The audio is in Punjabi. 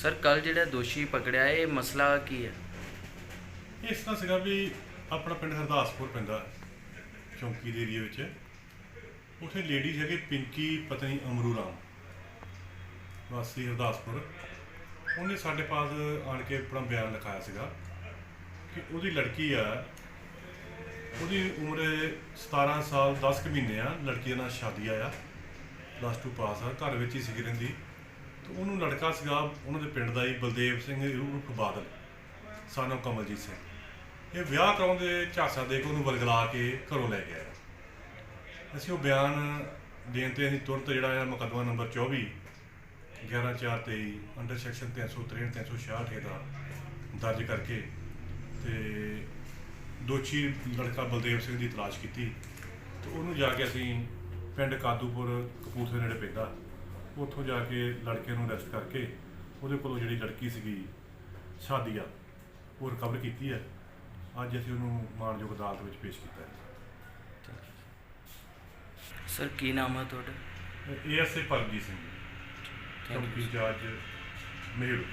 ਸਰ ਕੱਲ ਜਿਹੜਾ ਦੋਸ਼ੀ ਪਕੜਿਆ, ਇਹ ਮਸਲਾ ਕੀ ਹੈ? ਇਸ ਤਰ੍ਹਾਂ ਸੀਗਾ ਵੀ ਆਪਣਾ ਪਿੰਡ ਹਰਦਾਸਪੁਰ ਪੈਂਦਾ, ਚੌਂਕੀ ਦੇ ਏਰੀਆ ਵਿੱਚ। ਉੱਥੇ ਲੇਡੀ ਹੈਗੇ ਪਿੰਕੀ, ਪਤਨੀ ਅਮਰੂ ਰਾਮ। ਵਾਸੀ ਹਰਦਾਸਪੁਰ। ਉਹਨੇ ਸਾਡੇ ਪਾਸ ਆਣ ਕੇ ਆਪਣਾ ਬਿਆਨ ਲਿਖਾਇਆ ਸੀਗਾ ਕਿ ਉਹਦੀ ਲੜਕੀ ਆ, ਉਹਦੀ ਉਮਰ 17 ਸਾਲ 10 ਕੁ ਮਹੀਨੇ ਆ। ਲੜਕੀ ਦਾ ਨਾਲ ਸ਼ਾਦੀ ਆ ਪਲੱਸ ਟੂ ਪਾਸ ਆ। ਘਰ ਵਿੱਚ ਹੀ ਸੀਗੀ ਰਹਿੰਦੀ। ਤੇ ਉਹਨੂੰ ਲੜਕਾ ਸੀਗਾ, ਉਹਨਾਂ ਦੇ ਪਿੰਡ ਦਾ ਹੀ, ਬਲਦੇਵ ਸਿੰਘ ਰੂਪ ਬਾਦਲ ਸਾਨੂੰ ਕਮਲਜੀਤ ਸਿੰਘ। ਇਹ ਵਿਆਹ ਕਰਾਉਣ ਦੇ ਝਾਂਸਾ ਦੇ ਕੇ ਉਹਨੂੰ ਵਰਗਲਾ ਕੇ ਘਰੋਂ ਲੈ ਗਿਆ। ਅਸੀਂ ਉਹ ਬਿਆਨ ਦੇਣ ਤੇ ਅਸੀਂ ਤੁਰੰਤ ਜਿਹੜਾ ਆ ਮੁਕੱਦਮਾ ਨੰਬਰ 24 11423 ਅੰਡਰ ਸੈਕਸ਼ਨ 363 366 ਦਾ ਦਰਜ ਕਰਕੇ ਤੇ ਦੋਸ਼ੀ ਲੜਕਾ ਬਲਦੇਵ ਸਿੰਘ ਦੀ ਤਲਾਸ਼ ਕੀਤੀ। ਤੇ ਉਹਨੂੰ ਜਾ ਕੇ ਅਸੀਂ ਪਿੰਡ ਕਾਦੂਪੁਰ ਕਪੂਰਥਲੇ ਨੇੜੇ ਪੈਂਦਾ। ਉੱਥੋਂ ਜਾ ਕੇ ਲੜਕੇ ਨੂੰ ਅਰੈਸਟ ਕਰਕੇ ਉਹਦੇ ਕੋਲੋਂ ਜਿਹੜੀ ਲੜਕੀ ਸੀਗੀ ਸ਼ਾਦੀਆ ਉਹ ਰਿਕਵਰ ਕੀਤੀ ਹੈ ਅੱਜ ਅਸੀਂ ਉਹਨੂੰ ਮਾਣਯੋਗ ਅਦਾਲਤ ਵਿੱਚ ਪੇਸ਼ ਕੀਤਾ ਹੈ। ਸਰ ਕੀ ਨਾਮ ਹੈ ਤੁਹਾਡਾ? ASI Paramjit Singh you. ਚੌਂਕੀ ਜੱਜ ਮੇਲ